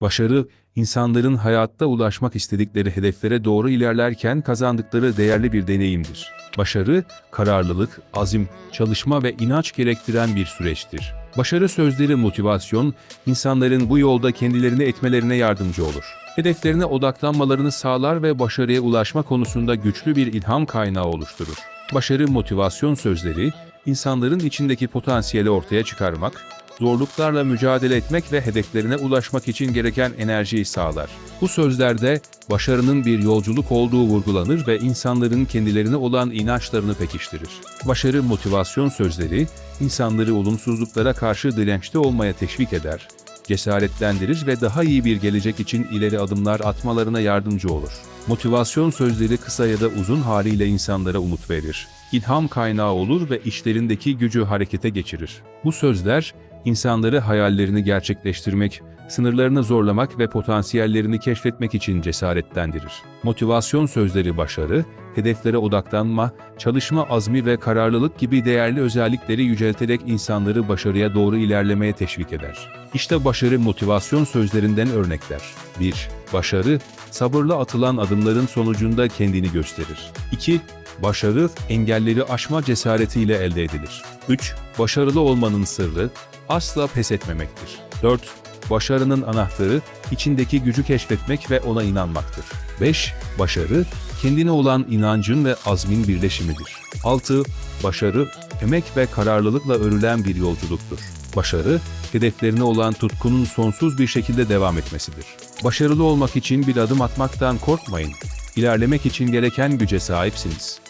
Başarı, insanların hayatta ulaşmak istedikleri hedeflere doğru ilerlerken kazandıkları değerli bir deneyimdir. Başarı, kararlılık, azim, çalışma ve inanç gerektiren bir süreçtir. Başarı sözleri motivasyon, insanların bu yolda kendilerini etmelerine yardımcı olur. Hedeflerine odaklanmalarını sağlar ve başarıya ulaşma konusunda güçlü bir ilham kaynağı oluşturur. Başarı motivasyon sözleri, insanların içindeki potansiyeli ortaya çıkarmak, zorluklarla mücadele etmek ve hedeflerine ulaşmak için gereken enerjiyi sağlar. Bu sözlerde başarının bir yolculuk olduğu vurgulanır ve insanların kendilerine olan inançlarını pekiştirir. Başarı motivasyon sözleri, insanları olumsuzluklara karşı dirençli olmaya teşvik eder, cesaretlendirir ve daha iyi bir gelecek için ileri adımlar atmalarına yardımcı olur. Motivasyon sözleri kısa ya da uzun haliyle insanlara umut verir. İlham kaynağı olur ve işlerindeki gücü harekete geçirir. Bu sözler, insanları hayallerini gerçekleştirmek, sınırlarını zorlamak ve potansiyellerini keşfetmek için cesaretlendirir. Motivasyon sözleri başarı, hedeflere odaklanma, çalışma azmi ve kararlılık gibi değerli özellikleri yücelterek insanları başarıya doğru ilerlemeye teşvik eder. İşte başarı motivasyon sözlerinden örnekler. 1. Başarı, sabırla atılan adımların sonucunda kendini gösterir. 2. Başarı, engelleri aşma cesaretiyle elde edilir. 3. Başarılı olmanın sırrı, asla pes etmemektir. 4. Başarının anahtarı, içindeki gücü keşfetmek ve ona inanmaktır. 5. Başarı, kendine olan inancın ve azmin birleşimidir. 6. Başarı, emek ve kararlılıkla örülen bir yolculuktur. Başarı, hedeflerine olan tutkunun sonsuz bir şekilde devam etmesidir. Başarılı olmak için bir adım atmaktan korkmayın. İlerlemek için gereken güce sahipsiniz.